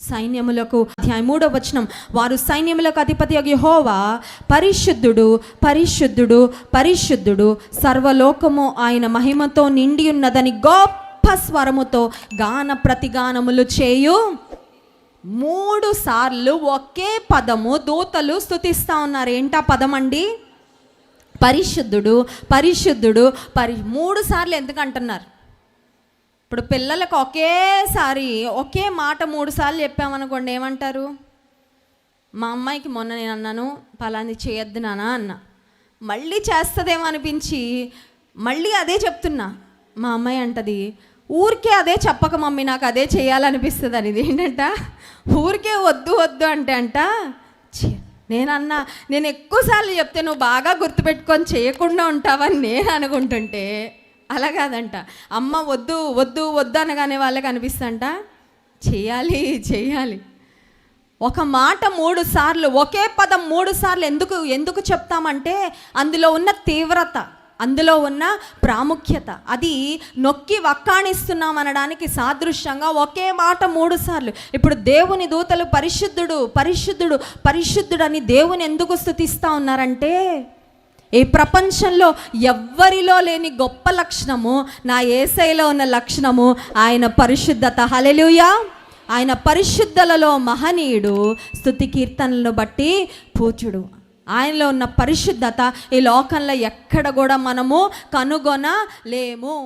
సైన్యములకు అధ్యాయ మూడో వచనం. వారు సైన్యములకు అధిపతి యహోవా పరిశుద్ధుడు పరిశుద్ధుడు పరిశుద్ధుడు సర్వలోకము ఆయన మహిమతో నిండి ఉన్నదని గొప్ప స్వరముతో గాన ప్రతిగానములు చేయు. మూడు సార్లు ఒకే పదము దూతలు స్థుతిస్తా ఉన్నారు. ఏంటా పదం అండి? పరిశుద్ధుడు పరిశుద్ధుడు పరి మూడు సార్లు ఎందుకు అంటున్నారు? ఇప్పుడు పిల్లలకు ఒకేసారి ఒకే మాట మూడు సార్లు చెప్పామనుకోండి ఏమంటారు? మా అమ్మాయికి మొన్న నేను అన్నాను పలాని చేయొద్దు నానా అన్న. మళ్ళీ చేస్తుందేమో అనిపించి మళ్ళీ అదే చెప్తున్నా. మా అమ్మాయి అంటది ఊరికే అదే చెప్పక మమ్మీ నాకు అదే చేయాలనిపిస్తుంది అని ఇది ఏంటంట? ఊరికే వద్దు వద్దు అంటే అంట. నేను నేనన్నా నేను ఎక్కువసార్లు చెప్తే నువ్వు బాగా గుర్తుపెట్టుకొని చేయకుండా ఉంటావని నేను అనుకుంటుంటే. అలా కాదంట. అమ్మ వద్దు వద్దు వద్దు అనగానే వాళ్ళకి అనిపిస్తంట చేయాలి చేయాలి. ఒక మాట మూడు సార్లు ఒకే పదం మూడు సార్లు ఎందుకు ఎందుకు చెప్తామంటే అందులో ఉన్న తీవ్రత అందులో ఉన్న ప్రాముఖ్యత. అది నొక్కి వక్కాణిస్తున్నాం అనడానికి సాదృశ్యంగా ఒకే మాట మూడు సార్లు. ఇప్పుడు దేవుని దూతలు పరిశుద్ధుడు పరిశుద్ధుడు పరిశుద్ధుడు అని దేవుని ఎందుకు స్థుతిస్తూ ఉన్నారంటే ఈ ప్రపంచంలో ఎవ్వరిలో లేని గొప్ప లక్షణము నా ఏసైలో ఉన్న లక్షణము ఆయన పరిశుద్ధత. హలెలుయా ఆయన పరిశుద్ధలలో మహనీయుడు స్థుతి కీర్తనలను బట్టి పూచుడు ఆయనలో ఉన్న పరిశుద్ధత ఈ లోకంలో ఎక్కడ కూడా మనము కనుగొనలేము.